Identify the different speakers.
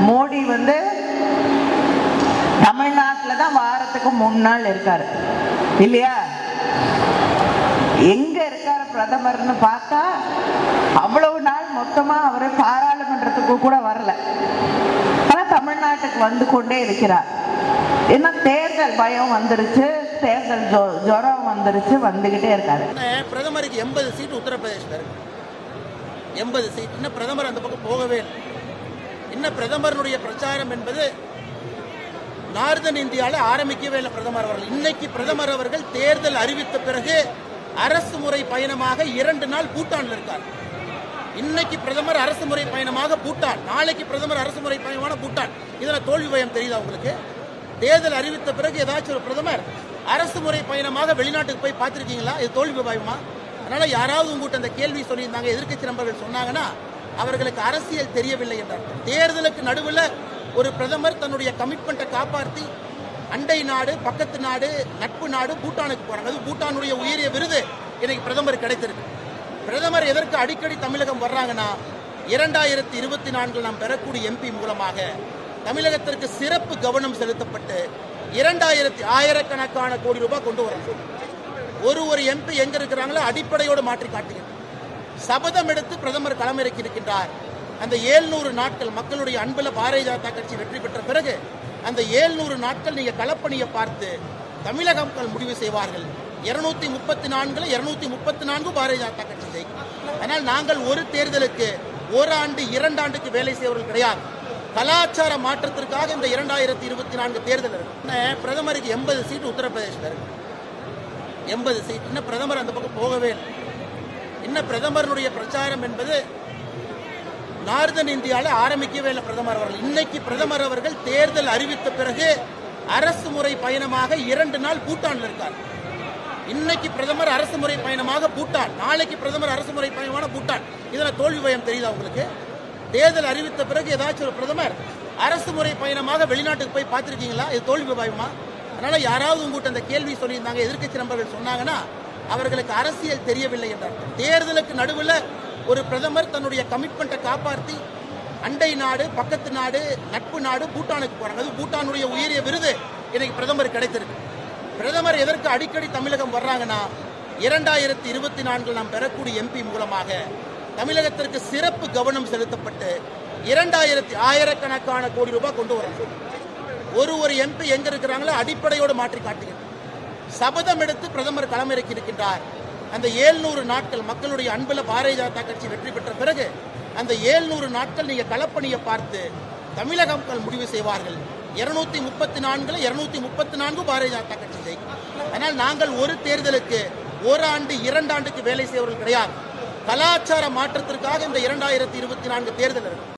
Speaker 1: மோடி வந்து தமிழ்நாட்டில் தான் வாரத்துக்கு மூணு நாள் இருக்காரு. இல்லையா? எங்க இருக்காரு பிரதமர்னு பார்த்தா அவ்வளவு நாள் மொத்தமா அவர் பாராளுமன்றத்துக்கு கூட வரல. ஆனா தமிழ்நாட்டுக்கு வந்து கொண்டே இருக்கிறார். ஏன்னா தேர்தல் பயம் வந்துருச்சு தேர்தல் ஜொ- ஜுரம் வந்துருச்சு வந்துகிட்டே இருக்காரு.
Speaker 2: பிரதமருக்கு எண்பது சீட் உத்தரப்பிரதேசில் இருக்கு. எண்பது சீட். இன்னும் பிரதமர் அந்த பக்கம் போகவே இல்லை. இன்னும் பிரதமருடைய பிரச்சாரம் என்பது நார்தன் இந்தியாவில் ஆரம்பிக்கவே இல்லை பிரதமர் அவர்கள். இன்னைக்கு பிரதமர் அவர்கள் தேர்தல் அறிவித்த பிறகு அரசு முறை பயணமாக இரண்டு நாள் பூட்டான்ல இருக்கார். இன்னைக்கு பிரதமர் அரசு முறை பயணமாக பூட்டான். நாளைக்கு பிரதமர் அரசு முறை பயணமான பூட்டான். இதுல தோல்வி பயம் தெரியுதா உங்களுக்கு? தேர்தல் அறிவித்த பிறகு ஏதாச்சும் ஒரு பிரதமர் அரசு முறை பயணமாக வெளிநாட்டுக்கு போய் பார்த்துருக்கீங்களா? இது தோல்வி பயமா? அதனால யாராவது உங்ககிட்ட அந்த கேள்வி சொல்லியிருந்தாங்க எதிர்க்கட்சி நண்பர்கள் சொன்னாங்கன்னா அவர்களுக்கு அரசியல் தெரியவில்லை என்றார் தேர்தலுக்கு நடுவில் ஒரு பிரதமர் தன்னுடைய கமிட்மெண்ட்டை காப்பாற்றி அண்டை நாடு பக்கத்து நாடு நட்பு நாடு பூட்டானுக்கு போறாங்க. அது பூட்டானுடைய உயரிய விருது இன்னைக்கு பிரதமர் கிடைத்திருக்கு. பிரதமர் எதற்கு அடிக்கடி தமிழகம் வர்றாங்கன்னா இரண்டாயிரத்தி இருபத்தி நான்கில் நாம் பெறக்கூடிய எம்பி மூலமாக தமிழகத்திற்கு சிறப்பு கவனம் செலுத்தப்பட்டு இரண்டாயிரத்தி ஆயிரக்கணக்கான கோடி ரூபாய் கொண்டு வரணும். ஒரு ஒரு எம்பி எங்க இருக்கிறாங்களோ அடிப்படையோடு மாற்றி காட்டுகிறது. சபதம் எடுத்து பிரதமர் களமிறக்கி இருக்கின்றார் அந்த ஏழ்நூறு நாட்கள் மக்களுடைய அன்பில் பாரதிய ஜனதா கட்சி வெற்றி பெற்ற பிறகு அந்த ஏழ்நூறு நாட்கள் நீங்க களப்பணியை பார்த்து தமிழக மக்கள் முடிவு செய்வார்கள். இருநூத்தி முப்பத்தி நான்குல இருநூத்தி முப்பத்தி நான்கு பாரதிய ஜனதா கட்சி ஜெயிக்கும் ஆனால் நாங்கள் ஒரு தேர்தலுக்கு ஒரு ஆண்டு இரண்டாண்டுக்கு வேலை செய்வர்கள் கிடையாது. கலாச்சார மாற்றத்திற்காக இந்த இரண்டாயிரத்தி இருபத்தி நான்கு தேர்தல் இருக்கு. பிரதமருக்கு எண்பது சீட் உத்தரப்பிரதேசில் இருக்கு. எண்பது சீட் இன்னும் பிரதமர் அந்த பக்கம் போகவே இல்லை. இன்னும் பிரதமருடைய பிரச்சாரம் என்பது நார்தன் இந்தியாவில் ஆரம்பிக்கவே இல்லை பிரதமர் அவர்கள். இன்னைக்கு பிரதமர் அவர்கள் தேர்தல் அறிவித்த பிறகு அரசு முறை பயணமாக இரண்டு நாள் பூட்டான்ல இருக்கார். இன்னைக்கு பிரதமர் அரசு முறை பயணமாக பூட்டான். நாளைக்கு பிரதமர் அரசு முறை பயணமான பூட்டான். இதுல தோல்வி பயம் தெரியுதா உங்களுக்கு? தேர்தல் அறிவித்த பிறகு ஏதாச்சும் ஒரு பிரதமர் அரசு முறை பயணமாக வெளிநாட்டுக்கு போய் பார்த்துருக்கீங்களா? இது தோல்வி பயமா? அதனால யாராவது உங்ககிட்ட அந்த கேள்வி சொல்லியிருந்தாங்க எதிர்க்கட்சி நண்பர்கள் சொன்னாங்கன்னா அவர்களுக்கு அரசியல் தெரியவில்லை என்றார். தேர்தலுக்கு நடுவில் ஒரு பிரதமர் தன்னுடைய கமிட்மெண்ட்டை காப்பாற்றி அண்டை நாடு பக்கத்து நாடு நட்பு நாடு பூட்டானுக்கு போறாங்க அது பூட்டானுடைய உயரிய விருது இன்னைக்கு பிரதமர் கிடைத்திருக்கு. பிரதமர் எதற்கு அடிக்கடி தமிழகம் வர்றாங்கன்னா இரண்டாயிரத்தி இருபத்தி நான்கில் நாம் பெறக்கூடிய எம்பி மூலமாக தமிழகத்திற்கு சிறப்பு கவனம் செலுத்தப்பட்டு இரண்டாயிரத்தி ஆயிரக்கணக்கான கோடி ரூபாய் கொண்டு வரோம் ஒரு ஒரு எம்பி எங்க இருக்கிறாங்களோ அடிப்படையோடு மாற்றி காட்டுகிறது. சபதம் எடுத்து பிரதமர் களமிறக்கி இருக்கின்றார் அந்த ஏழ்நூறு நாட்கள் மக்களுடைய அன்பில் பாரதிய ஜனதா கட்சி வெற்றி பெற்ற பிறகு அந்த ஏழ்நூறு நாட்கள் நீங்க களப்பணியை பார்த்து தமிழக மக்கள் முடிவு செய்வார்கள். இருநூத்தி முப்பத்தி நான்குல இருநூத்தி முப்பத்தி நான்கு பாரதிய ஜனதா கட்சி ஜெயிக்கும். ஆனால் நாங்கள் ஒரு தேர்தலுக்கு ஓராண்டு இரண்டாண்டுக்கு வேலை செய்வர்கள் கிடையாது. கலாச்சார மாற்றத்திற்காக இந்த இரண்டாயிரத்தி இருபத்தி நான்கு தேர்தல் இருக்கு.